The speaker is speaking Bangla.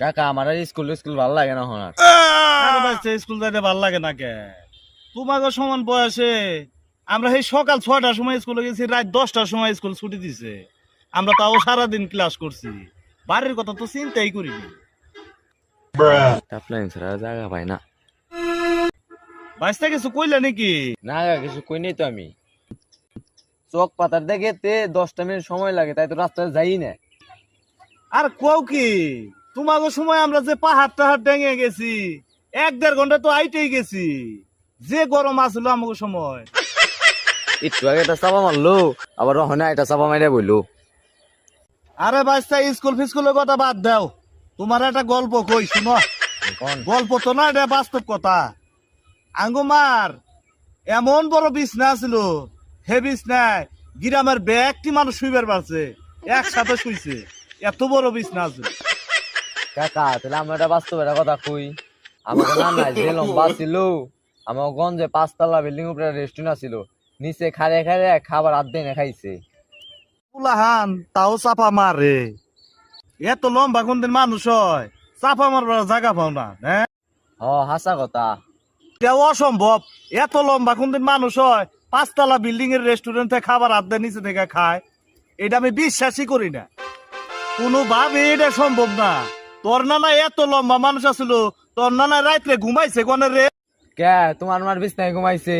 কাকা আমার আর স্কুল স্কুল ভালো লাগে না এখন আরে। বাচ্চা স্কুল যাইতে ভালো লাগে না কে? তোমাকে সমান বয়সে। আমরা সেই সকাল ছয়টার সময় স্কুলে গেছি রাত দশটার সময় স্কুল ছুটি দিছে। আমরা তাও সারাদিন ক্লাস করছি। বাড়ির কথা তো চিন্তাই করিনি। টাপলাইন ছাড়া জায়গা পাই না। বাইসটা কিছু কইলে নাকি? না কিছু কই নেই তো আমি। চোখ পাতার দেখে তে দশটা মিনিট সময় লাগে তাই তো রাস্তায় যাই না। আর কও কি? তোমাকে সময় আমরা যে পাহাড় টাহাড় ডেঙে গেছি এক দেড় ঘণ্টা তো আইটেই গেছি। যে গরম আসলো আমাকে সময়। একটু আগে একটা চাপা মারলো আবার রহনা একটা চাপা মাইরা বলল আরে বাচ্চা স্কুল ফিস্কুলের কথা বাদ দাও। তোমার একটা গল্প কই শুনো। গল্প তো না এটা বাস্তব কথা। আঙ্গুমার এমন বড় বিছনা ছিল হে বিছনায় গ্রামের ব্যক্তি মানুষ শুইবার পারছে একসাথে শুইছে। এত বড় বিছনা আছে। কাকা তাহলে আমরা একটা বাস্তব একটা কথা কই। আমাকে না না যে লম্বা ছিল আমার গঞ্জে পাঁচতলা বিল্ডিং উপরে রেস্টুরেন্ট ছিল নিচে খারে খারে খাবার আধ দিনে খাইছে। পুলাহান তাও চাপা মারে এত লম্বা কোনদিন মানুষ হয় চাপা মারবার জায়গা পাও না হ্যাঁ হ হাসা কথা। এটা অসম্ভব এত লম্বা কোনদিন মানুষ হয় পাঁচতলা বিল্ডিং এর রেস্টুরেন্টে খাবার আড্ডা নিচে থেকে খায়। এটা আমি বিশ্বাসই করি না। কোনোভাবে এটা সম্ভব না। তোর নানা এত লম্বা মানুষ আসলো তোর নানা রাত্রে ঘুমাইছে কোন রে? কে? তোমার মার বিছনায় ঘুমাইছে।